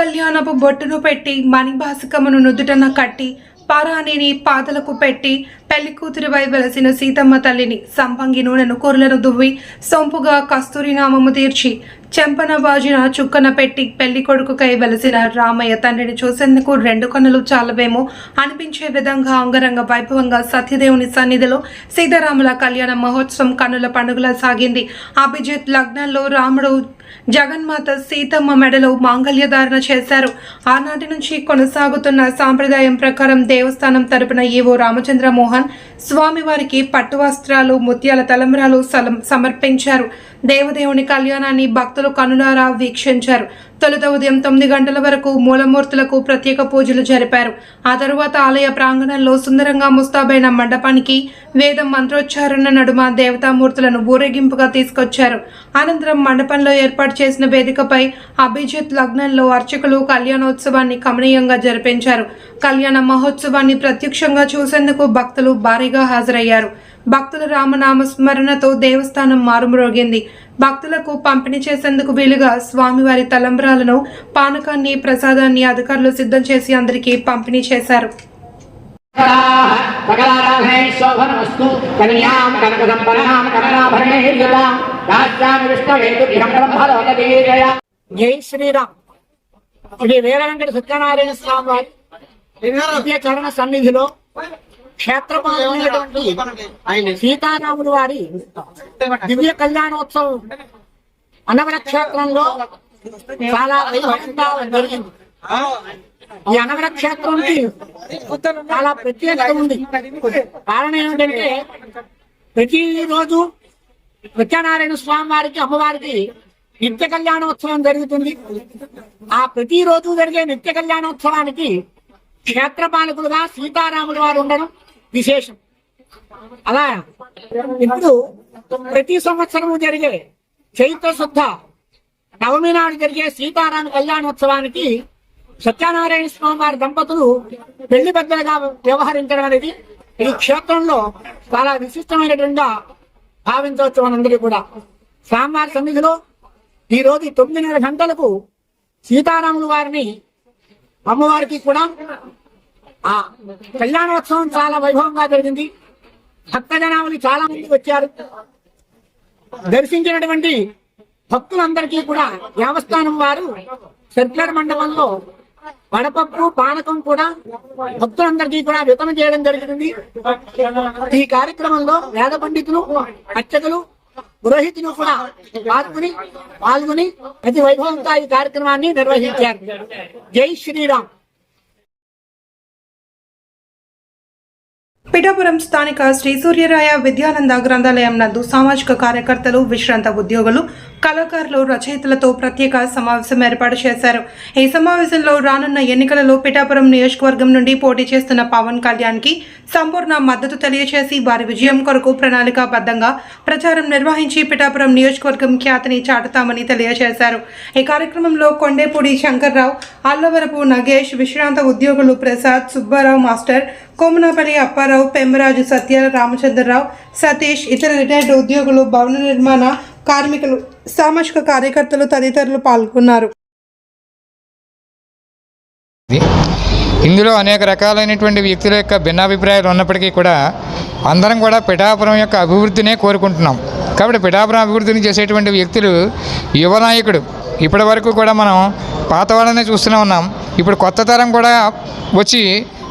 కళ్యాణపు బొట్టును పెట్టి మణిభాసకమును నుదుటన కట్టి పారాణిని పాదలకు పెట్టి పెళ్ళి కూతురివై వెలసిన సీతమ్మ తల్లిని సంపంగి నూనెను కూరలను దువ్వి సొంపుగా కస్తూరి నామము తీర్చి చెంపన బాజిన చుక్కన పెట్టి పెళ్ళి కొడుకుకై వెలసిన రామయ్య తండ్రిని చూసేందుకు రెండు కన్నులు చాలవేమో అనిపించే విధంగా అంగరంగ వైభవంగా సత్యదేవుని సన్నిధిలో సీతారాముల కళ్యాణ మహోత్సవం కన్నుల పండుగలా సాగింది. అభిజిత్ లగ్నంలో రాముడు జగన్మాత సీతమ్మ మెడలో మాంగళ్యధారణ చేశారు. ఆనాటి నుంచి కొనసాగుతున్న సాంప్రదాయం ప్రకారం దేవస్థానం తరపున ఈవో రామచంద్ర మోహన్ స్వామివారికి పట్టు వస్త్రాలు ముత్యాల తలంబ్రాలు సమర్పించారు. దేవదేవుని కళ్యాణాన్ని భక్తులు కనులారా వీక్షించారు. తొలుత ఉదయం తొమ్మిది గంటల వరకు మూలమూర్తులకు ప్రత్యేక పూజలు జరిపారు. ఆ తరువాత ఆలయ ప్రాంగణంలో సుందరంగా ముస్తాబైన మండపానికి వేద మంత్రోచ్చారణ నడుమ దేవతామూర్తులను ఊరేగింపుగా తీసుకొచ్చారు. అనంతరం మండపంలో ఏర్పాటు చేసిన వేదికపై అభిజిత్ లగ్నంలో అర్చకులు కళ్యాణోత్సవాన్ని కమనీయంగా జరిపించారు. కళ్యాణ మహోత్సవాన్ని ప్రత్యక్షంగా చూసేందుకు భక్తులు భారీగా హాజరయ్యారు. భక్తుల రామనామ స్మరణతో దేవస్థానం మారుమ్రోగింది. భక్తులకు పంపిణీ చేసేందుకు వీలుగా స్వామివారి తలంబ్రాలను పానకాన్ని ప్రసాదాన్ని అధికారులు సిద్ధం చేసి అందరికీ పంపిణీ చేశారు. జై శ్రీరామ్. వీర వెంకట సత్యనారాయణ స్వామి వారి చరణ సన్నిధిలో క్షేత్రపాలైనటువంటి సీతారాములు వారి దివ్య కళ్యాణోత్సవం అనవర క్షేత్రంలో చాలా వైభవంగా జరిగింది. ఈ అనగర క్షేత్రానికి చాలా ప్రత్యేకత ఉంది. కారణం ఏమిటంటే ప్రతి రోజు సత్యనారాయణ స్వామి వారికి అమ్మవారికి నిత్య కళ్యాణోత్సవం జరుగుతుంది. ఆ ప్రతి రోజు జరిగే నిత్య కళ్యాణోత్సవానికి క్షేత్రపాలకులుగా సీతారాములు వారు ఉండడం విశేషం. అలా ఇప్పుడు ప్రతి సంవత్సరము జరిగే చైత్ర శుద్ధ నవమి నాడు జరిగే సీతారామ కళ్యాణోత్సవానికి సత్యనారాయణ స్వామి వారి దంపతులు పెళ్ళి పెద్దలుగా వ్యవహరించడం అనేది ఈ క్షేత్రంలో చాలా విశిష్టమైనటువంటి భావించవచ్చు మనందరికీ కూడా. స్వామివారి సన్నిధిలో ఈ రోజు తొమ్మిదిన్నర గంటలకు సీతారాములు వారిని అమ్మవారికి కూడా ఆ కళ్యాణోత్సవం చాలా వైభవంగా జరిగింది. భక్తజనాములు చాలా మంది వచ్చారు. దర్శించినటువంటి భక్తులందరికీ కూడా దేవస్థానం వారు సర్క్యులర్ మండపంలో వడపప్పు పానకం కూడా భక్తులందరికీ కూడా వితరణ చేయడం జరిగింది. ఈ కార్యక్రమంలో వేద పండితులు అర్చకులు పురోహితులు కూడా పాల్గొని పాల్గొని అతి వైభవంతో ఈ కార్యక్రమాన్ని నిర్వహించారు. జై శ్రీరామ్. పిఠాపురం స్థానిక శ్రీ సూర్యరాయ విద్యానంద గ్రంథాలయం నందు సామాజిక కార్యకర్తలు విశ్రాంత ఉద్యోగులు కళాకారులు రచయితలతో ప్రత్యేక సమావేశం ఏర్పాటు చేశారు. ఈ సమావేశంలో రానున్న ఎన్నికలలో పిఠాపురం నియోజకవర్గం నుండి పోటీ చేస్తున్న పవన్ కళ్యాణ్కి సంపూర్ణ మద్దతు తెలియజేసి వారి విజయం కొరకు ప్రణాళికాబద్ధంగా ప్రచారం నిర్వహించి పిఠాపురం నియోజకవర్గం ఖ్యాతిని చాటుతామని తెలియజేశారు. ఈ కార్యక్రమంలో కొండేపూడి శంకర్రావు అల్లవరపు నగేష్ విశ్రాంత ఉద్యోగులు ప్రసాద్ సుబ్బారావు మాస్టర్ కోమనాపల్లి అప్పారావు పెమ్మరాజు సత్య రామచంద్రరావు సతీష్ ఇతర రిటైర్డ్ ఉద్యోగులు భవన నిర్మాణ కార్మికులు సామాజిక కార్యకర్తలు తదితరులు పాల్గొన్నారు. ఇందులో అనేక రకాలైనటువంటి వ్యక్తుల యొక్క భిన్నాభిప్రాయాలు ఉన్నప్పటికీ కూడా అందరం కూడా పిఠాపురం యొక్క అభివృద్ధినే కోరుకుంటున్నాం. కాబట్టి పిఠాపురం అభివృద్ధిని చేసేటువంటి వ్యక్తులు యువ నాయకుడు. ఇప్పటి వరకు కూడా మనం పాత వాళ్ళనే చూస్తూనే ఉన్నాం. ఇప్పుడు కొత్త తరం కూడా వచ్చి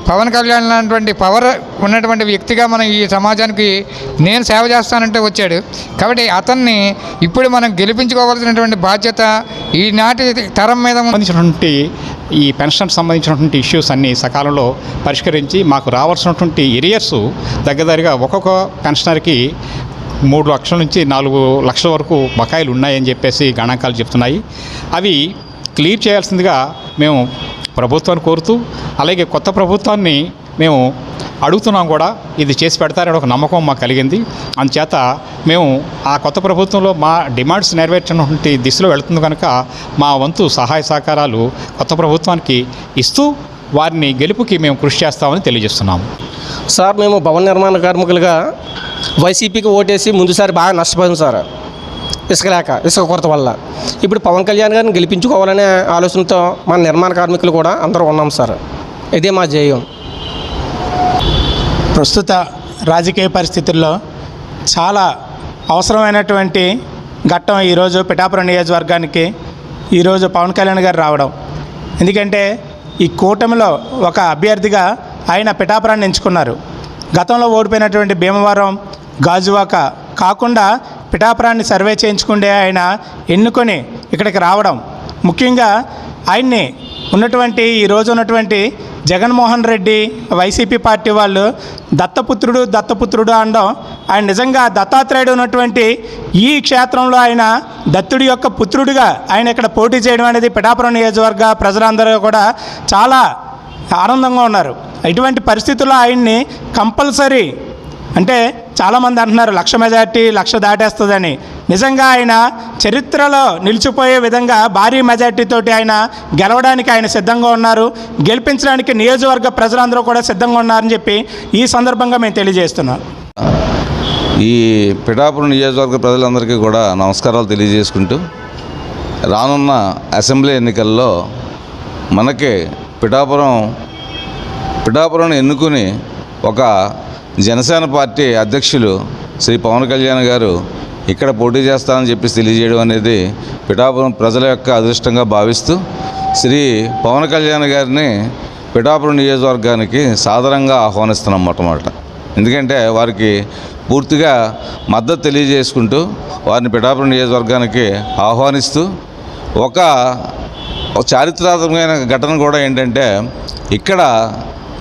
పవన్ కళ్యాణ్ లాంటి పవర్ ఉన్నటువంటి వ్యక్తిగా మనం ఈ సమాజానికి నేను సేవ చేస్తానంటే వచ్చాడు. కాబట్టి అతన్ని ఇప్పుడు మనం గెలిపించుకోవాల్సినటువంటి బాధ్యత ఈనాటి తరం మీద సంబంధించినటువంటి ఈ పెన్షన్ సంబంధించినటువంటి ఇష్యూస్ అన్ని సకాలంలో పరిష్కరించి మాకు రావాల్సినటువంటి ఎరియర్స్ దగ్గరగా ఒక్కొక్క పెన్షనర్కి మూడు లక్షల నుంచి నాలుగు లక్షల వరకు బకాయిలు ఉన్నాయని చెప్పేసి గణాంకాలు చెప్తున్నాయి. అవి క్లియర్ చేయాల్సిందిగా మేము ప్రభుత్వాన్ని కోరుతూ అలాగే కొత్త ప్రభుత్వాన్ని మేము అడుగుతున్నాం కూడా ఇది చేసి పెడతారని ఒక నమ్మకం మాకు కలిగింది. అందుచేత మేము ఆ కొత్త ప్రభుత్వంలో మా డిమాండ్స్ నెరవేర్చినటువంటి దిశలో వెళుతుంది కనుక మా వంతు సహాయ సహకారాలు కొత్త ప్రభుత్వానికి ఇస్తూ వారిని గెలుపుకి మేము కృషి చేస్తామని తెలియజేస్తున్నాము. సార్ మేము భవన నిర్మాణ కార్మికులుగా వైసీపీకి ఓటేసి ముందుసారి బాగా నష్టపోయాం సార్. ఇసుక లేక ఇసుక కొరత వల్ల. ఇప్పుడు పవన్ కళ్యాణ్ గారిని గెలిపించుకోవాలనే ఆలోచనతో మన నిర్మాణ కార్మికులు కూడా అందరూ ఉన్నాం సార్. ఇదే మా జయం ప్రస్తుత రాజకీయ పరిస్థితుల్లో చాలా అవసరమైనటువంటి ఘట్టం ఈరోజు పిఠాపురం నియోజకవర్గానికి ఈరోజు పవన్ కళ్యాణ్ గారు రావడం. ఎందుకంటే ఈ కూటమిలో ఒక అభ్యర్థిగా ఆయన పిఠాపురాన్ని ఎంచుకున్నారు. గతంలో ఓడిపోయినటువంటి భీమవరం గాజువాక కాకుండా పిఠాపురాన్ని సర్వే చేయించుకుంటే ఆయన ఎన్నుకొని ఇక్కడికి రావడం. ముఖ్యంగా ఆయన్ని ఉన్నటువంటి ఈ రోజు ఉన్నటువంటి జగన్మోహన్ రెడ్డి వైసీపీ పార్టీ వాళ్ళు దత్తపుత్రుడు దత్తపుత్రుడు అనడం ఆయన నిజంగా దత్తాత్రేయుడు ఉన్నటువంటి ఈ క్షేత్రంలో ఆయన దత్తుడి యొక్క పుత్రుడిగా ఆయన ఇక్కడ పోటీ చేయడం అనేది పిఠాపురం నియోజకవర్గ ప్రజలందరూ కూడా చాలా ఆనందంగా ఉన్నారు. ఇటువంటి పరిస్థితుల్లో ఆయన్ని కంపల్సరీ అంటే చాలామంది అంటున్నారు లక్ష మెజార్టీ లక్ష దాటేస్తుందని. నిజంగా ఆయన చరిత్రలో నిలిచిపోయే విధంగా భారీ మెజార్టీతోటి ఆయన గెలవడానికి ఆయన సిద్ధంగా ఉన్నారు. గెలిపించడానికి నియోజకవర్గ ప్రజలందరూ కూడా సిద్ధంగా ఉన్నారని చెప్పి ఈ సందర్భంగా మేము తెలియజేస్తున్నాం. ఈ పిఠాపురం నియోజకవర్గ ప్రజలందరికీ కూడా నమస్కారాలు తెలియజేసుకుంటూ రానున్న అసెంబ్లీ ఎన్నికల్లో మనకి పిఠాపురం పిఠాపురం ఎన్నుకుని ఒక జనసేన పార్టీ అధ్యక్షులు శ్రీ పవన్ కళ్యాణ్ గారు ఇక్కడ పోటీ చేస్తానని చెప్పి తెలియజేయడం అనేది పిఠాపురం ప్రజల యొక్క అదృష్టంగా భావిస్తూ శ్రీ పవన్ కళ్యాణ్ గారిని పిఠాపురం నియోజకవర్గానికి సాధారణంగా ఆహ్వానిస్తున్నాం మొట్టమొదట. ఎందుకంటే వారికి పూర్తిగా మద్దతు తెలియజేసుకుంటూ వారిని పిఠాపురం నియోజకవర్గానికి ఆహ్వానిస్తూ ఒక చారిత్రాత్మకమైన ఘటన కూడా ఏంటంటే ఇక్కడ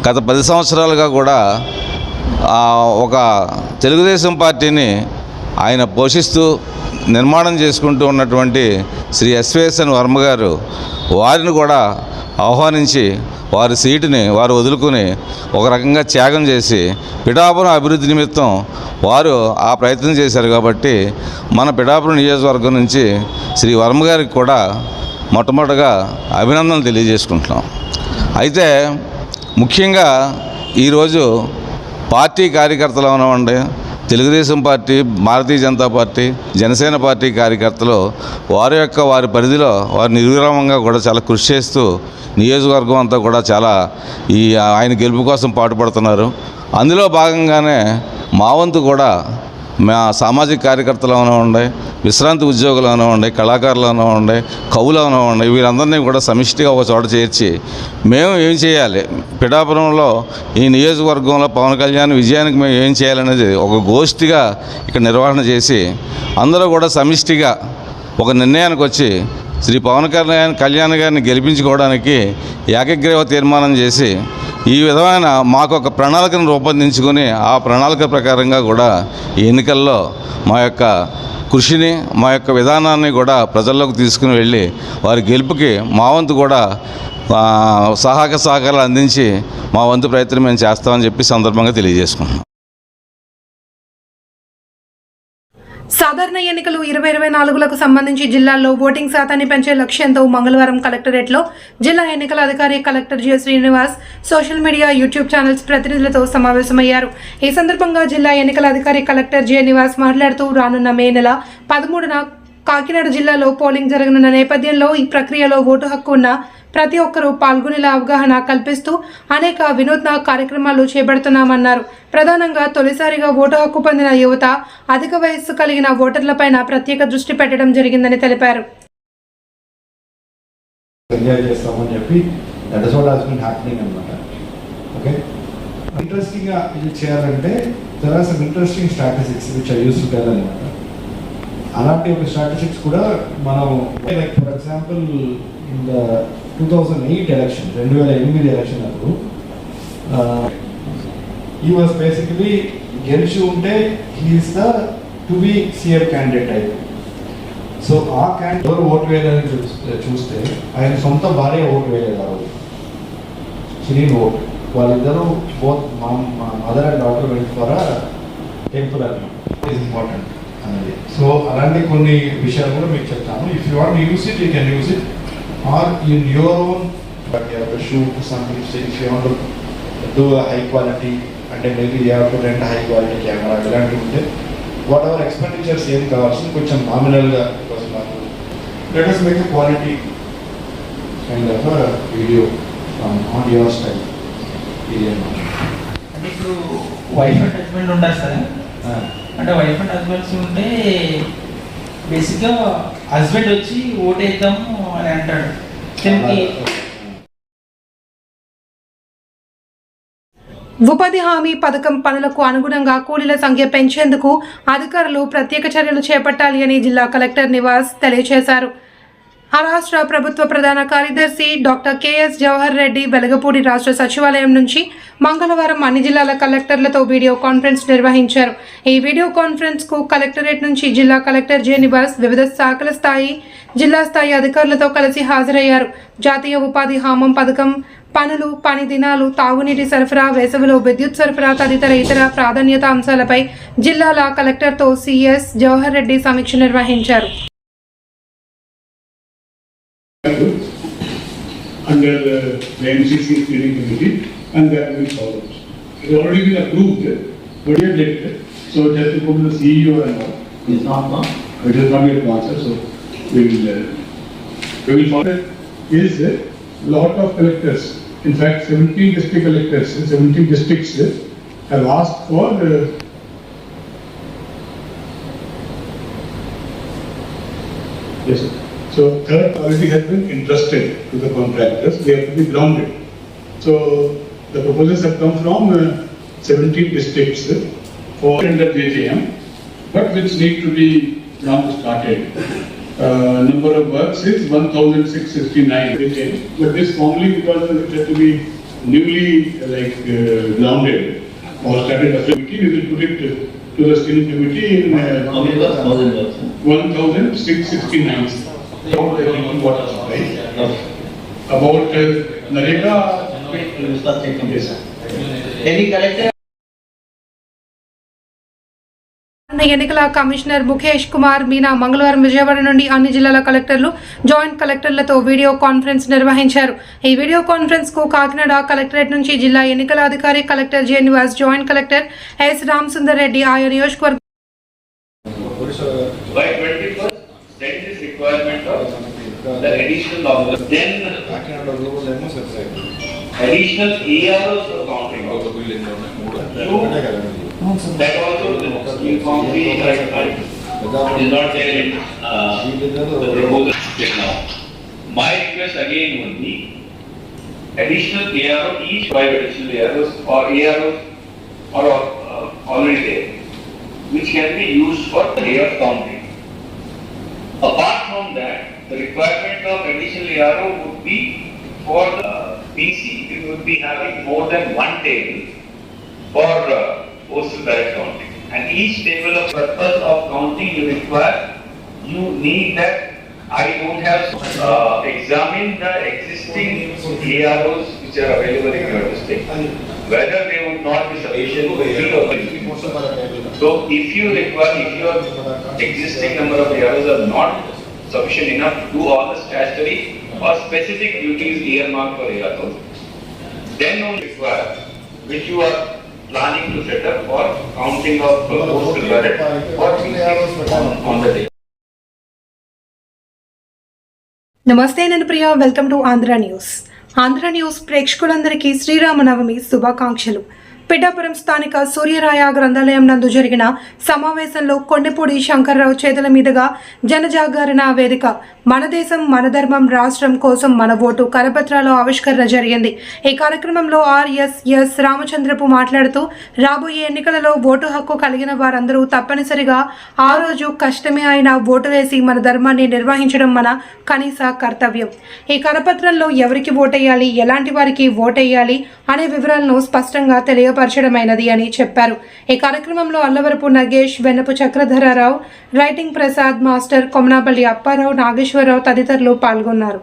గత పది సంవత్సరాలుగా కూడా ఒక తెలుగుదేశం పార్టీని ఆయన పోషిస్తూ నిర్మాణం చేసుకుంటూ ఉన్నటువంటి శ్రీ ఎస్వేసన్ వర్మ గారు వారిని కూడా ఆహ్వానించి వారి సీటుని వారు వదులుకుని ఒక రకంగా త్యాగం చేసి పిఠాపురం అభివృద్ధి నిమిత్తం వారు ఆ ప్రయత్నం చేశారు కాబట్టి మన పిఠాపురం నియోజకవర్గం నుంచి శ్రీ వర్మ గారికి కూడా మొట్టమొదటగా అభినందనలు తెలియజేసుకుంటున్నాం. అయితే ముఖ్యంగా ఈరోజు పార్టీ కార్యకర్తలు ఉన్నామండి Telugu Desam party Bharatiya Janata party Janasena party కార్యకర్తలు వారి యొక్క వారి పరిధిలో వారి నిర్విరామంగా కూడా చాలా కృషి చేస్తూ నియోజకవర్గం అంతా కూడా చాలా ఈ ఆయన గెలుపు కోసం పాటుపడుతున్నారు. అందులో భాగంగానే మా వంతు కూడా మా సామాజిక కార్యకర్తలు ఉండే విశ్రాంతి ఉద్యోగులు ఉండే కళాకారులు ఉండే కవులు ఉండే వీరందరినీ కూడా సమిష్టిగా ఒక చోట చేర్చి మేము ఏం చేయాలి? పిఠాపురంలో ఈ నియోజకవర్గంలో పవన్ కళ్యాణ్ విజయానికి మేము ఏం చేయాలనేది ఒక గోష్ఠిగా ఇక్కడ నిర్వహణ చేసి అందరూ కూడా సమిష్టిగా ఒక నిర్ణయానికి వచ్చి శ్రీ పవన్ కళ్యాణ్ కళ్యాణ్ గారిని గెలిపించుకోవడానికి ఏకగ్రీవ తీర్మానం చేసి ఈ విధమైన మాకు ఒక ప్రణాళికను రూపొందించుకొని ఆ ప్రణాళిక ప్రకారంగా కూడా ఈ ఎన్నికల్లో మా యొక్క కృషిని మా యొక్క విధానాన్ని కూడా ప్రజల్లోకి తీసుకుని వెళ్ళి వారి గెలుపుకి మా వంతు కూడా సహాయక సహకారాలు అందించి మా వంతు ప్రయత్నం మేము చేస్తామని చెప్పి సందర్భంగా తెలియజేసుకుంటున్నాం. సాధారణ ఎన్నికలు ఇరవై ఇరవై నాలుగులకు సంబంధించి జిల్లాల్లో ఓటింగ్ శాతాన్ని పెంచే లక్ష్యంతో మంగళవారం కలెక్టరేట్లో జిల్లా ఎన్నికల అధికారి collector G Srinivas social media YouTube channels ప్రతినిధులతో సమావేశమయ్యారు. ఈ సందర్భంగా జిల్లా ఎన్నికల అధికారి కలెక్టర్ జె నివాస్ మాట్లాడుతూ రానున్న మే నెల పదమూడున కాకినాడ జిల్లాలో పోలింగ్ జరగనున్న నేపథ్యంలో ఈ ప్రక్రియలో ఓటు హక్కు ఉన్న ప్రతి ఒక్కరూ పాల్గొనేలా అవగాహన కల్పిస్తూ అనేక వినూత్న కార్యక్రమాలు చేపడుతున్నామన్నారు. ప్రధానంగా తొలిసారిగా ఓటు హక్కు పొందిన యువత అధిక వయస్సు కలిగిన ఓటర్లపైన ప్రత్యేక దృష్టి పెట్టడం జరిగిందని తెలిపారు. చేస్తామని చెప్పి that is what has been happening అనమాట ఓకే ఇంట్రెస్టింగ్గా ఇది చేయాలంటే there are some interesting strategies which I use to tell అనమాట అలాంటి ఒక స్ట్రాటజిక్స్ కూడా మనం like for example in the two thousand eight election రెండు వేల ఎనిమిది ఎలక్షన్ అప్పుడు ఈ వాజ్ బేసికలీ గెలిచి ఉంటే he's the to be CM candidate అయితే సో ఆ క్యాండిడేట్ ఎవరు ఓటు వేయలేదని చూస్తే చూస్తే ఆయన సొంత భార్య ఓటు వేయలేదు ఆ రోజు సిరీన్ ఓట్. వాళ్ళిద్దరూ బోత్ మా mother and daughter went for temple అన్నమాట. ఇస్ ఇంపార్టెంట్ సో అలాంటి కొన్ని విషయాలు కూడా మీకు చెప్తాను. If you want use it you can use it or in your own but you have to shoot something if you want do high quality అంటే maybe you to rent high quality camera ఇలాంటివి ఉంటే whatever expenditures ఏం కావాల్సింది కొంచెం నామినల్గా కోసం let us make quality kind of video on your style ఇది అంటే ఇప్పుడు వైఫ్ అండ్ హస్బెండ్ ఉంటారు సార్. అంటే వైఫ్ అండ్ హస్బెండ్స్ ఉంటే బేసిక్గా హస్బెండ్ వచ్చి ఓటేద్దాము అని అంటాడు. ఉపాధి హామీ పథకం పనులకు అనుగుణంగా కూలీల సంఖ్య పెంచేందుకు అధికారులు ప్రత్యేక చర్యలు చేపట్టాలి అని జిల్లా కలెక్టర్ నివాస్ తెలియజేశారు. రాష్ట్ర ప్రభుత్వ ప్రధాన కార్యదర్శి డాక్టర్ కెఎస్ జవహర్ రెడ్డి వెలగపూడి రాష్ట్ర సచివాలయం నుంచి మంగళవారం అన్ని జిల్లాల కలెక్టర్లతో వీడియో కాన్ఫరెన్స్ నిర్వహించారు. ఈ వీడియో కాన్ఫరెన్స్కు కలెక్టరేట్ నుంచి జిల్లా కలెక్టర్ జే నివాస్ వివిధ శాఖల స్థాయి జిల్లా స్థాయి అధికారులతో కలిసి హాజరయ్యారు. జాతీయ ఉపాధి హామం పథకం పనులు పని దినాలు తాగునీటి సరఫరా వేసవిలో విద్యుత్ సరఫరా తదితర ఇతర ప్రాధాన్యత అంశాలపై జిల్లాల కలెక్టర్తో సిఎస్ జవహర్ రెడ్డి సమీక్ష నిర్వహించారు. Under the MCC steering committee and that will follow. It's already been approved, but yet later, so it has to go to the CEO and all. It's not gone. It is not yet sir, so we will, uh, we will follow. Is a lot of collectors, in fact seventeen district collectors, seventeen districts have asked for uh, Yes, sir. So third policy has been entrusted to the contractors. They have to be grounded. So the proposals have come from uh, 17 districts uh, for under JJM, but which need to be now started. Uh, number of works is 1,669 but this formally because it has to be newly uh, like uh, grounded or started after we will put it to the steering committee in uh, 1,669. About NREGA ఎన్నికల commissioner Mukesh Kumar Meena మంగళవారం విజయవాడ నుండి అన్ని జిల్లాల కలెక్టర్లు joint కలెక్టర్లతో video conference నిర్వహించారు. ఈ video కాన్ఫరెన్స్కు Kakinada collectorate నుంచి జిల్లా ఎన్నికల అధికారి collector J Nivas joint collector S Ramasundar Reddy ఆయా నియోజకవర్గ the additional officer. Then additional AROs for counting. You, that also uniformly, I, I, is not there in, uh, the proposal till now. My request again would be additional ARO, each five additional AROs or AROs are uh, already there, which can be used for of counting. Apart from that, the requirement of additional ARO would be for the PC, we would be having more than one table for uh, postal ballot counting. And each table of purpose of counting you require, you need that, I don't have, uh, examine the existing AROs which are available in your district, whether they would not be sufficient fill so if you require, if your existing number of AROs are not sufficient enough to do all the statutory or specific duties earmarked for AROs, then only require, which you are planning to set up for counting of uh, postal ballot or on, on the day. నమస్తే నేను Priya welcome to Andhra news Andhra news ప్రేక్షకులందరికీ శ్రీరామనవమి శుభాకాంక్షలు పిఠాపురం స్థానిక సూర్యరాయ గ్రంథాలయం నందు జరిగిన సమావేశంలో కొండపూడి శంకర్రావు చేతుల మీదుగా జనజాగరణ వేదిక మన దేశం మన ధర్మం రాష్ట్రం కోసం మన ఓటు కరపత్రాల ఆవిష్కరణ జరిగింది. ఈ కార్యక్రమంలో ఆర్ఎస్ఎస్ రామచంద్రపు మాట్లాడుతూ రాబోయే ఎన్నికలలో ఓటు హక్కు కలిగిన వారందరూ తప్పనిసరిగా ఆ రోజు కష్టమే అయినా ఓటు వేసి మన ధర్మాన్ని నిర్వహించడం మన కనీస కర్తవ్యం. ఈ కరపత్రంలో ఎవరికి ఓటేయాలి ఎలాంటి వారికి ఓటేయాలి అనే వివరాలను స్పష్టంగా తెలియ తెలియపరచడమైనది అని చెప్పారు. ఈ కార్యక్రమంలో అల్లవరపు నగేష్ వెన్నపు చక్రధరారావు రైటింగ్ ప్రసాద్ మాస్టర్ కొమనాపల్లి అప్పారావు నాగేశ్వరరావు తదితరులు పాల్గొన్నారు.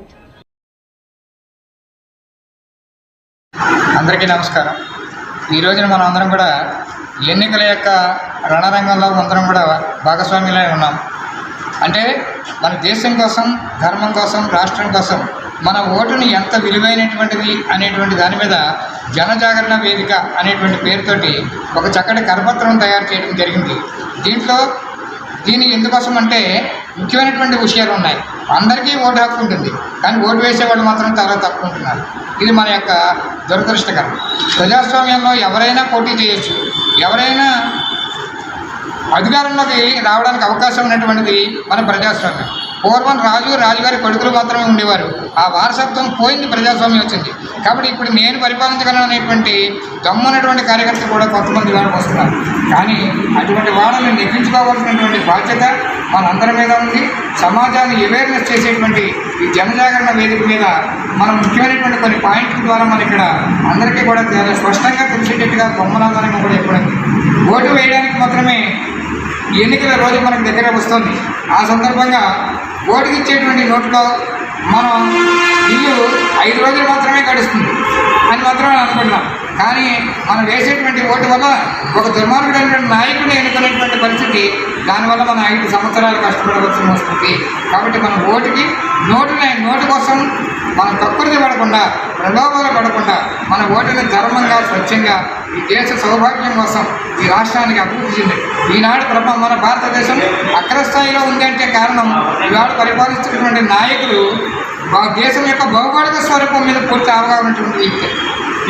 అందరికీ నమస్కారం. ఈ రోజున మనం అందరం కూడా ఎన్నికల యొక్క రణరంగంలో అందరం కూడా భాగస్వామ్యులై ఉన్నాం. అంటే మన దేశం కోసం ధర్మం కోసం రాష్ట్రం కోసం మన ఓటుని ఎంత విలువైనటువంటిది అనేటువంటి దాని మీద జనజాగరణ వేదిక అనేటువంటి పేరుతోటి ఒక చక్కటి కరపత్రం తయారు చేయడం జరిగింది. దీంట్లో దీని ఎందుకోసం అంటే ముఖ్యమైనటువంటి విషయాలు ఉన్నాయి. అందరికీ ఓటు హక్కు ఉంటుంది. కానీ ఓటు వేసేవాళ్ళు మాత్రం చాలా తక్కువ ఉంటున్నారు. ఇది మన యొక్క దురదృష్టకరం. ప్రజాస్వామ్యంలో ఎవరైనా పోటీ చేయొచ్చు. ఎవరైనా అధికారంలోకి రావడానికి అవకాశం ఉన్నటువంటిది మన ప్రజాస్వామ్యం. పూర్వం రాజు రాజుగారి కొడుకులు మాత్రమే ఉండేవారు. ఆ వారసత్వం పోయింది ప్రజాస్వామ్యం వచ్చింది. కాబట్టి ఇప్పుడు నేను పరిపాలించగలను అనేటువంటి దమ్మున్నటువంటి కార్యకర్తలు కూడా కొంతమంది వాళ్ళకి వస్తున్నారు కానీ అటువంటి వాళ్ళని నెగ్గించుకోవాల్సినటువంటి బాధ్యత మనందరి మీద ఉంది. సమాజాన్ని అవేర్నెస్ చేసేటువంటి ఈ జనజాగరణ వేదిక మీద మనం ముఖ్యమైనటువంటి కొన్ని పాయింట్ల ద్వారా మన ఇక్కడ అందరికీ కూడా చాలా స్పష్టంగా తెలిసేటట్టుగా బొమ్మలందరం కూడా ఇవ్వడం ఓటు వేయడానికి మాత్రమే ఎన్నికల రోజు మనకు దగ్గర వస్తుంది. ఆ సందర్భంగా ఓటుకి ఇచ్చేటువంటి నోట్లో మనం ఇల్లు ఐదు రోజులు మాత్రమే గడుస్తుంది. అని మాత్రమే అనుకుంటున్నాం. కానీ మనం వేసేటువంటి ఓటు వల్ల ఒక దుర్మార్గుడైనటువంటి నాయకుడిని ఎన్నుకునేటువంటి పరిస్థితి దానివల్ల మనం ఐదు సంవత్సరాలు కష్టపడవలసి వస్తుంది కాబట్టి మనం ఓటుకి నోటుని నోటు కోసం మనం తక్కువది పడకుండా ప్రలోభాలు పడకుండా మన ఓటుని ధర్మంగా స్వచ్ఛంగా ఈ దేశ సౌభాగ్యం కోసం ఈ రాష్ట్రానికి అభివృద్ధి చెంది. ఈనాడు ప్రప మన భారతదేశం అగ్రస్థాయిలో ఉందంటే కారణం ఈనాడు పరిపాలిస్తున్నటువంటి నాయకులు మా దేశం యొక్క భౌగోళిక స్వరూపం మీద పూర్తి అవగాహన వ్యక్తి.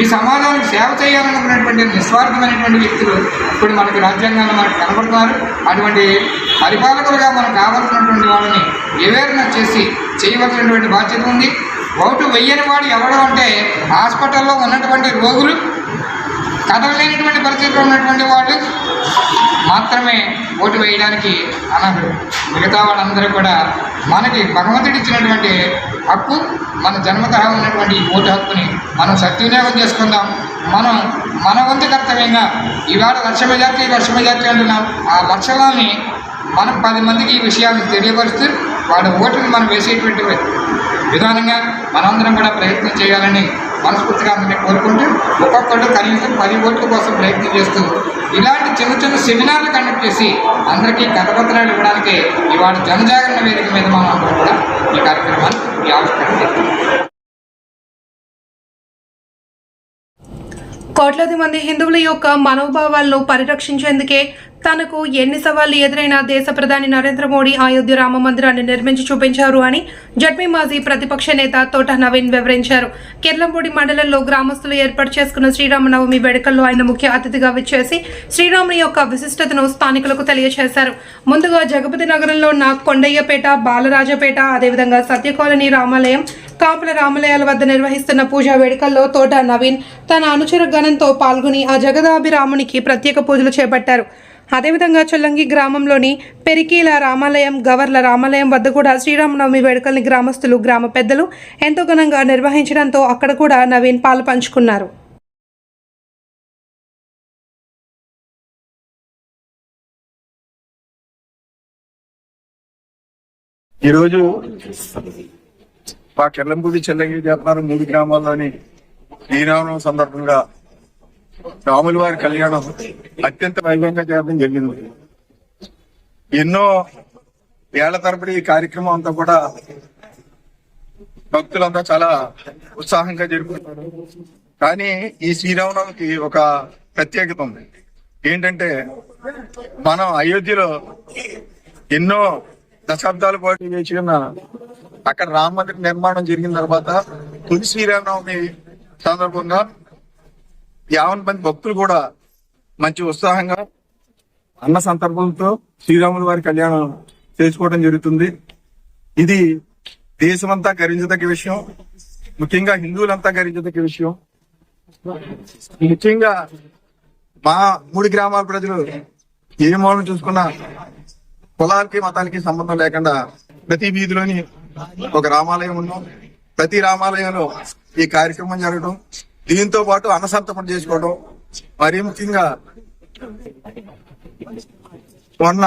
ఈ సమాజానికి సేవ చేయాలనుకున్నటువంటి నిస్వార్థమైనటువంటి వ్యక్తులు ఇప్పుడు మనకి రాజ్యాంగాన్ని మనకు కనబడుతున్నారు. అటువంటి పరిపాలకులుగా మనకు కావాల్సినటువంటి వాళ్ళని అవేర్నెస్ చేసి చేయవలసినటువంటి బాధ్యత ఉంది. ఓటు వెయ్యని వాడు ఎవడు అంటే హాస్పిటల్లో ఉన్నటువంటి రోగులు కదలలేనటువంటి పరిస్థితిలో ఉన్నటువంటి వాళ్ళు మాత్రమే ఓటు వేయడానికి అనర్హులు. మిగతా వాళ్ళందరూ కూడా మనకి భగవంతుడు ఇచ్చినటువంటి హక్కు మన జన్మతహ ఉన్నటువంటి ఓటు హక్కుని మనం సద్వినియోగం చేసుకుందాం. మనం మన వంతు కర్తవ్యంగా ఈవేళ వర్ష మెజార్టీ వర్ష మెజార్టీ అంటున్నాం. ఆ లక్షలాన్ని మనం పది మందికి ఈ విషయాన్ని తెలియపరుస్తూ వాళ్ళ ఓటుని మనం వేసేటువంటి విధానంగా మనందరం కూడా ప్రయత్నం చేయాలని మనస్ఫూర్తిగా అందరినీ కోరుకుంటూ ఒక్కొక్కరు కనీసం పది ఓట్ల కోసం ప్రయత్నం చేస్తూ ఇలాంటి చిన్న చిన్న సెమినార్లు కండక్ట్ చేసి అందరికీ కథపత్రాలు ఇవ్వడానికి ఇవాళ జనజాగరణ వేదిక మీద మనం కూడా ఈ కార్యక్రమాన్ని ఈ ఆవిష్కరణ కోట్లాది మంది హిందువుల యొక్క మనోభావాలను పరిరక్షించేందుకే తనకు ఎన్ని సవాళ్ళు ఎదురైనా దేశ ప్రధాని నరేంద్ర మోడీ అయోధ్య రామ మందిరాన్ని నిర్మించి చూపించారు అని జడ్మీ మాజీ ప్రతిపక్ష నేత తోట నవీన్ వివరించారు. కిర్లంపూడి మండలంలో గ్రామస్తులు ఏర్పాటు చేసుకున్న శ్రీరామనవమి వేడుకల్లో ఆయన ముఖ్య అతిథిగా విచ్చేసి శ్రీరాముని యొక్క విశిష్టతను స్థానికులకు తెలియజేశారు ముందుగా జగపతి నగరంలో ఉన్న కొండయ్యపేట బాలరాజపేట అదేవిధంగా సత్యకాలనీ రామాలయం కాపుల రామలయాల వద్ద నిర్వహిస్తున్న పూజా వేడుకల్లో తోట నవీన్ తన అనుచర గణంతో పాల్గొని ఆ జగదాభిరామునికి ప్రత్యేక పూజలు చేపట్టారు. అదేవిధంగా చొల్లంగి గ్రామంలోని పెరికీల రామాలయం గవర్ల రామాలయం వద్ద కూడా శ్రీరామనవమి వేడుకల్ని గ్రామస్తులు గ్రామ పెద్దలు ఎంతో ఘనంగా నిర్వహించడంతో అక్కడ కూడా నవీన్ పాలు పంచుకున్నారు. ఈరోజు మా కెల్లంపూడి చెల్లంగి జాతర మూడు గ్రామాల్లోని శ్రీరామనవమి సందర్భంగా రాముల వారి కళ్యాణం అత్యంత వైభవంగా చేయడం జరిగింది. ఎన్నో ఏళ్ళ తరబడి ఈ కార్యక్రమం అంతా కూడా భక్తులంతా చాలా ఉత్సాహంగా జరుపుకుంటారు. కానీ ఈ శ్రీరామనవమికి ఒక ప్రత్యేకత ఉంది. ఏంటంటే మనం అయోధ్యలో ఎన్నో దశాబ్దాల పాటు వేచి ఉన్న అక్కడ రామ మందిర నిర్మాణం జరిగిన తర్వాత తొలి శ్రీరామనవమి సందర్భంగా యావన్ మంది భక్తులు కూడా మంచి ఉత్సాహంగా అన్న సందర్భంతో శ్రీరాములు వారి కళ్యాణం చేసుకోవడం జరుగుతుంది. ఇది దేశమంతా గరించదగ్గ విషయం. ముఖ్యంగా హిందువులంతా గరించదగ్గ విషయం. ముఖ్యంగా మా మూడు గ్రామాల ప్రజలు ఏ మూలం చూసుకున్నా కులాలకి మతాలకి సంబంధం లేకుండా ప్రతి వీధిలోని ఒక రామాలయం ఉన్నాం ప్రతి రామాలయంలో ఈ కార్యక్రమం జరగడం దీంతో పాటు అన్నసంతపం చేసుకోవడం మరీ ముఖ్యంగా మొన్న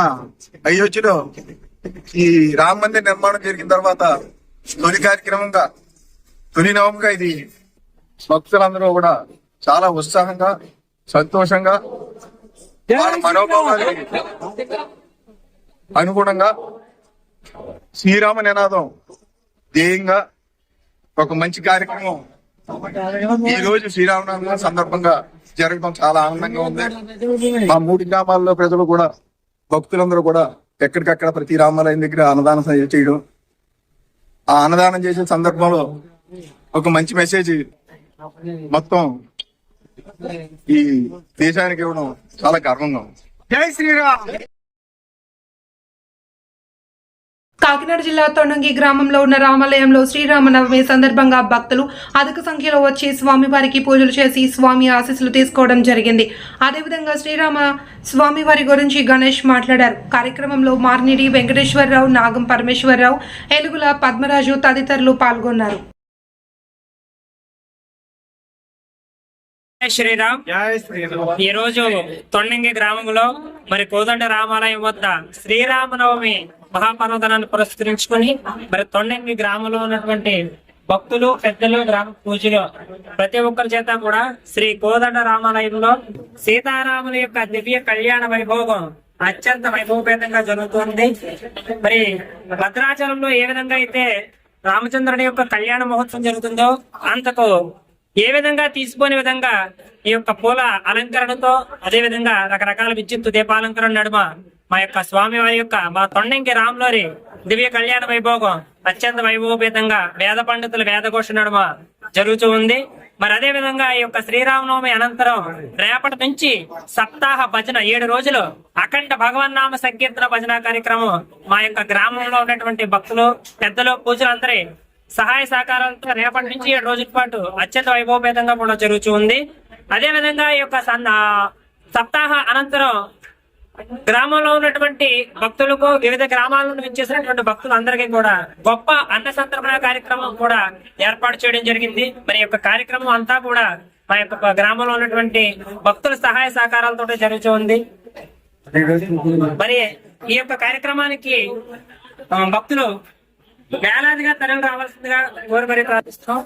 అయోధ్యలో ఈ రామ మందిర్ నిర్మాణం జరిగిన తర్వాత తొలి కార్యక్రమంగా తొలి నవంగా ఇది భక్తులందరూ కూడా చాలా ఉత్సాహంగా సంతోషంగా మనోభావాలకి అనుగుణంగా శ్రీరామ నినాదం. ధ్యేయంగా ఒక మంచి కార్యక్రమం. ఈ రోజు శ్రీరామనవమి సందర్భంగా జరగడం చాలా ఆనందంగా ఉంది. మా మూడు గ్రామాల్లో ప్రజలు కూడా భక్తులందరూ కూడా ఎక్కడికక్కడ ప్రతి రామాలయం దగ్గర అన్నదానం చేయడం. ఆ అన్నదానం చేసే సందర్భంలో ఒక మంచి మెసేజ్ మొత్తం ఈ దేశానికి ఇవ్వడం చాలా గర్వంగా ఉంది. జై శ్రీరామ్! కాకినాడ జిల్లా తొండంగి గ్రామంలో ఉన్న రామాలయంలో శ్రీరామనవమి సందర్భంగా భక్తులు అధిక సంఖ్యలో వచ్చి స్వామివారికి పూజలు చేసి స్వామి ఆశీస్సులు తీసుకోవడం జరిగింది. అదేవిధంగా శ్రీరామ స్వామివారి గురించి గణేష్ మాట్లాడారు. కార్యక్రమంలో మార్నిడి వెంకటేశ్వరరావు నాగం పరమేశ్వరరావు ఏలుగుల పద్మరాజు తదితరులు పాల్గొన్నారు. శ్రీరామ్. ఈ రోజు తొండంగి గ్రామంలో మరి కోదండ రామాలయం వద్ద శ్రీరామనవమి మహాపర్వదనాన్ని పురస్కరించుకొని మరి తొండంగి గ్రామంలో ఉన్నటువంటి భక్తులు పెద్దలు గ్రామ పూజలు ప్రతి ఒక్కరి చేత కూడా శ్రీ కోదండ రామాలయంలో సీతారాముల యొక్క దివ్య కళ్యాణ వైభోగం అత్యంత వైభవపేతంగా జరుగుతుంది. మరి భద్రాచలంలో ఏ విధంగా అయితే రామచంద్రుని యొక్క కళ్యాణ మహోత్సవం జరుగుతుందో అంతకు ఏ విధంగా తీసుకునే విధంగా ఈ యొక్క పూల అలంకరణతో అదే విధంగా రకరకాల విద్యుత్ దీపాలంకరణ నడుమ మా యొక్క స్వామి వారి యొక్క మా తొండంకి రాములోరి దివ్య కళ్యాణ వైభోగం అత్యంత వైభవపేతంగా వేద పండితుల వేదఘోష నడుమ జరుగుతూ ఉంది. మరి అదే విధంగా ఈ యొక్క శ్రీరామనవమి అనంతరం రేపటి నుంచి సప్తాహ భజన ఏడు రోజులు అఖండ భగవన్నామ సంకీర్తన భజన కార్యక్రమం మా యొక్క గ్రామంలో ఉన్నటువంటి భక్తులు పెద్దలు పూజలందరి సహాయ సహకారాలతో రేపటి నుంచి ఏడు రోజుల పాటు అత్యంత వైభవపేతంగా కూడా జరుగుతూ ఉంది. అదే విధంగా ఈ యొక్క సప్తాహ అనంతరం గ్రామంలో ఉన్నటువంటి భక్తులకు వివిధ గ్రామాల నుండి విచ్చేసినటువంటి భక్తులందరికీ కూడా గొప్ప అన్న సంతర్పణ కార్యక్రమం కూడా ఏర్పాటు చేయడం జరిగింది. మరి యొక్క కార్యక్రమం అంతా కూడా మా యొక్క గ్రామంలో ఉన్నటువంటి భక్తుల సహాయ సహకారాలతో జరుగుతూ ఉంది. మరి ఈ యొక్క కార్యక్రమానికి భక్తులు వేలాదిగా తరలి రావాల్సిందిగా కోరి మరి ప్రార్థిస్తాం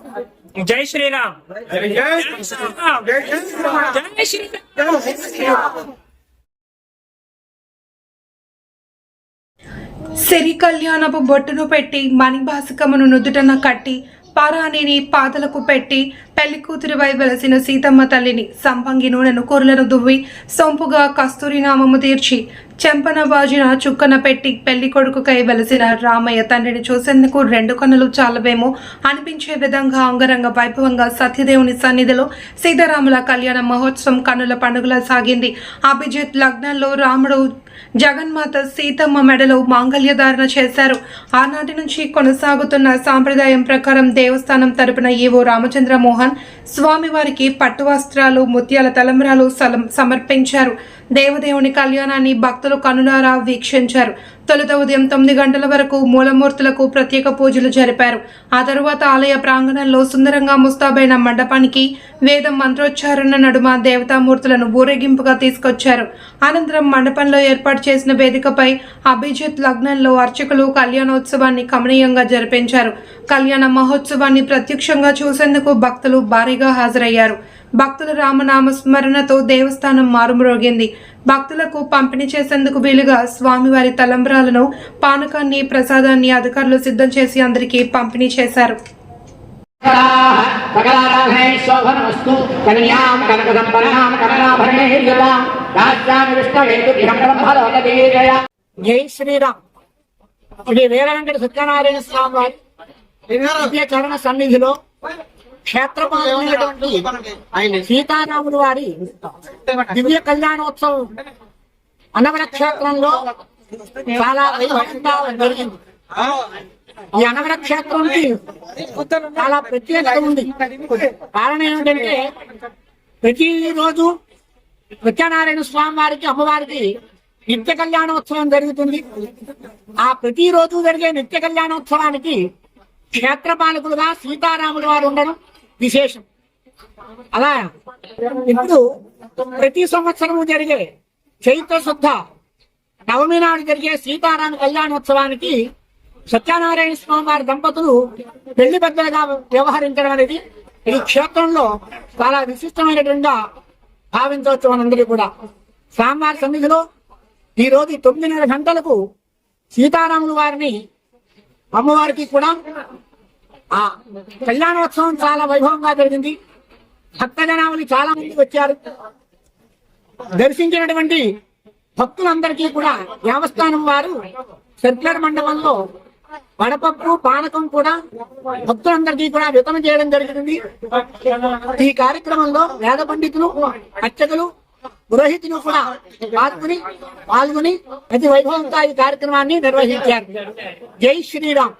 జై శ్రీరామ్. జై శ్రీరామ్. జై శ్రీరామ్. సిరి కళ్యాణపు బొట్టును పెట్టి మణిభాసకమును నుదుటన కట్టి పరాణిని పాదలకు పెట్టి పెళ్ళి కూతురివై వెలసిన సీతమ్మ తల్లిని సంపంగి నూనెను కూరలను దువ్వి సొంపుగా కస్తూరి నామము తీర్చి చెంపన బాజిన చుక్కన పెట్టి పెళ్ళి కొడుకుకై వెలసిన రామయ్య తండ్రిని చూసేందుకు రెండు కన్నులు చాలవేమో అనిపించే విధంగా అంగరంగ వైభవంగా సత్యదేవుని సన్నిధిలో సీతారాముల కళ్యాణ మహోత్సవం కన్నుల పండుగలా సాగింది. అభిజిత్ లగ్నంలో రాముడు జగన్మాత సీతమ్మ మెడలో మాంగళ్యధారణ చేశారు. ఆనాటి నుంచి కొనసాగుతున్న సాంప్రదాయం ప్రకారం దేవస్థానం తరపున ఈవో రామచంద్ర మోహన్ స్వామివారికి పట్టు వస్త్రాలు ముత్యాల తలంబ్రాలు సమర్పించారు. దేవదేవుని కళ్యాణాన్ని భక్తులు కనులారా వీక్షించారు. తొలుత ఉదయం తొమ్మిది గంటల వరకు మూలమూర్తులకు ప్రత్యేక పూజలు జరిపారు. ఆ తరువాత ఆలయ ప్రాంగణంలో సుందరంగా ముస్తాబైన మండపానికి వేద మంత్రోచ్చారణ నడుమ దేవతామూర్తులను ఊరేగింపుగా తీసుకొచ్చారు. అనంతరం మండపంలో ఏర్పాటు చేసిన వేదికపై అభిజిత్ లగ్నంలో అర్చకులు కళ్యాణోత్సవాన్ని కమనీయంగా జరిపించారు. కళ్యాణ మహోత్సవాన్ని ప్రత్యక్షంగా చూసేందుకు భక్తులు భారీగా హాజరయ్యారు. భక్తుల రామనామ స్మరణతో దేవస్థానం మారుమ్రోగింది. భక్తులకు పంపిణీ చేసేందుకు వీలుగా స్వామివారి తలంబ్రాలను పానకాన్ని ప్రసాదాన్ని అధికారులు సిద్ధం చేసి అందరికీ పంపిణీ చేశారు. జై శ్రీరామ్. ఇది వీర వెంకట సత్యనారాయణ స్వామి వారి చరణ సన్నిధిలో క్షేత్రపాలైనటువంటి సీతారాములు వారి దివ్య కళ్యాణోత్సవం అనవర క్షేత్రంలో చాలా వైభవంగా జరిగింది. ఈ అనవర క్షేత్రానికి చాలా ప్రత్యేకత ఉంది. కారణం ఏమిటంటే ప్రతి రోజు సత్యనారాయణ స్వామి వారికి అమ్మవారికి నిత్య కళ్యాణోత్సవం జరుగుతుంది. ఆ ప్రతిరోజు జరిగే నిత్య కళ్యాణోత్సవానికి క్షేత్రపాలకులుగా సీతారాములు వారు ఉండడం విశేషం. అలా ఇప్పుడు ప్రతి సంవత్సరము జరిగే చైత్ర శుద్ధ నవమి నాడు జరిగే సీతారామ కళ్యాణోత్సవానికి సత్యనారాయణ స్వామి వారి దంపతులు పెళ్ళి పెద్దలుగా వ్యవహరించడం అనేది ఈ క్షేత్రంలో చాలా విశిష్టమైనటువంటి భావించవచ్చు మనందరికీ కూడా. స్వామివారి సన్నిధిలో ఈ రోజు తొమ్మిదిన్నర గంటలకు సీతారాములు వారిని అమ్మవారికి కూడా ఆ కళ్యాణోత్సవం చాలా వైభవంగా జరిగింది. భక్త జనావళి చాలా మంది వచ్చారు. దర్శించినటువంటి భక్తులందరికీ కూడా దేవస్థానం వారు సర్క్యులర్ మండపంలో వడపప్పు పానకం కూడా భక్తులందరికీ కూడా వితరణ చేయడం జరిగింది. ఈ కార్యక్రమంలో వేద పండితులు అర్చకులు పురోహితులు కూడా పాల్గొని పాల్గొని అతి వైభవంగా ఈ కార్యక్రమాన్ని నిర్వహించారు. జై శ్రీరామ్.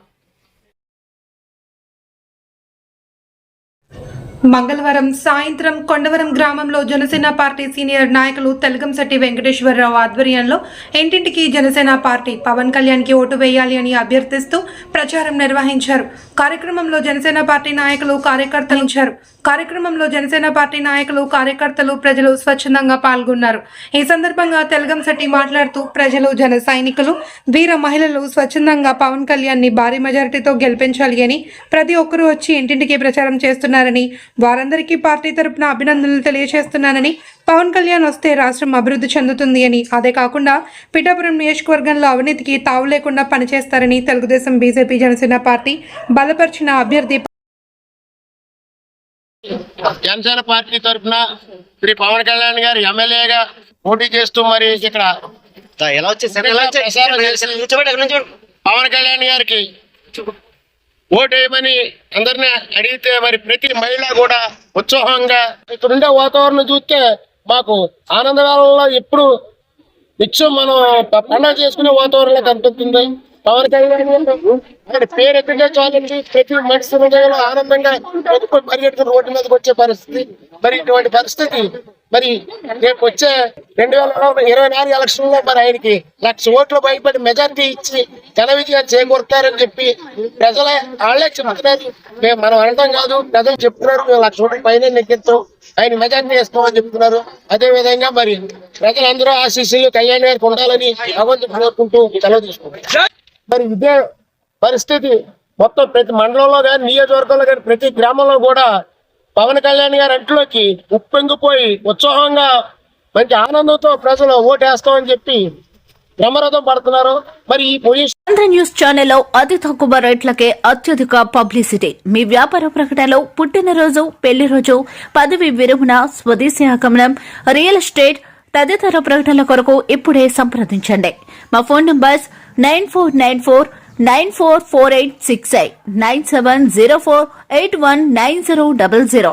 మంగళవారం సాయంత్రం కొండవరం గ్రామంలో జనసేన పార్టీ సీనియర్ నాయకులు తెలగంశెట్టి వెంకటేశ్వరరావు ఆధ్వర్యంలో ఇంటింటికి జనసేన పార్టీ పవన్ కళ్యాణ్కి ఓటు వేయాలి అని అభ్యర్థిస్తూ ప్రచారం నిర్వహించారు. కార్యక్రమంలో జనసేన పార్టీ నాయకులు కార్యకర్తలు ఇచ్చారు. కార్యక్రమంలో జనసేన పార్టీ నాయకులు కార్యకర్తలు ప్రజలు స్వచ్ఛందంగా పాల్గొన్నారు. ఈ సందర్భంగా తెలగంశెట్టి మాట్లాడుతూ ప్రజలు జన సైనికులు వీర మహిళలు స్వచ్ఛందంగా పవన్ కళ్యాణ్ని భారీ మెజారిటీతో గెలిపించాలి అని ప్రతి ఒక్కరూ వచ్చి ఇంటింటికి ప్రచారం చేస్తున్నారని వారందరికీ పార్టీ తరపున అభినందనలు తెలియజేస్తున్నానని పవన్ కళ్యాణ్ వస్తే రాష్ట్రం అభివృద్ధి చెందుతుంది అని. అదే కాకుండా పిఠాపురం నియోజకవర్గంలో అవినీతికి తావు లేకుండా పనిచేస్తారని తెలుగుదేశం బీజేపీ జనసేన పార్టీ బలపరిచిన అభ్యర్థి జనసేన పార్టీ తరఫున శ్రీ పవన్ కళ్యాణ్ గారు ఎమ్మెల్యేగా పోటీ చేస్తూ మరి ఇక్కడ పవన్ కళ్యాణ్ గారికి ఓటు వేయమని అందరినీ అడిగితే మరి ప్రతి మహిళ కూడా ఉత్సాహంగా ఇక్కడ ఉండే వాతావరణం చూస్తే మాకు ఆనందవేళలో ఎప్పుడు నిత్యం మనం పండగ చేసుకునే వాతావరణంలో కనిపిస్తుంది. పవన్ కళ్యాణ్ ఆయన పేరు ఎత్తుగా చాలండి ప్రతి మనిషి హృదయంలో ఆనందంగా కొనుక్కొని పరిగెడుతున్న రోడ్డు మీదకి వచ్చే పరిస్థితి. మరి ఇటువంటి పరిస్థితి మరి రేపు వచ్చే రెండు వేల ఇరవై నాలుగు ఎలక్షన్లో మరి ఆయనకి లక్ష ఓట్లు భయపడి మెజార్టీ ఇచ్చి ఘన విజయం చేకూరుతారని చెప్పి ప్రజలే వాళ్ళే చెప్తున్నారు. మేము మనం అనడం కాదు ప్రజలు చెప్తున్నారు మేము లక్ష ఓట్ల పైన నెగ్గిస్తాం ఆయన మెజార్టీ ఇస్తామని చెప్తున్నారు. అదే విధంగా మరి ప్రజలందరూ ఆశీస్సులు కళ్యాణ్ గారికి ఉండాలని భగవంతుడు కోరుకుంటూ సెలవు తీసుకుంటాం మరి ఇదే పరిస్థితి మొత్తం ప్రతి మండలంలో కానీ నియోజకవర్గంలో కానీ ప్రతి గ్రామంలో కూడా పవన్ కళ్యాణ్ గారి అంట్లోకి ఉప్పెంగిపోయి ఉత్సాహంగా మంచి ఆనందంతో ప్రజలు ఓటేస్తామని చెప్పి బ్రహ్మరథం పడుతున్నారు. మరి ఈ పొజిషన్ ఆంధ్ర న్యూస్ ఛానల్లో అతి తక్కువ రేట్లకే అత్యధిక పబ్లిసిటీ. మీ వ్యాపార ప్రకటనలో పుట్టినరోజు పెళ్ళి రోజు పదవి విరమణ స్వదేశీ ఆగమనం రియల్ ఎస్టేట్ తదితర ప్రకటనల కొరకు ఇప్పుడే సంప్రదించండి. మా phone numbers nine four nine four nine four four eight six eight nine seven zero four eight one nine zero double zero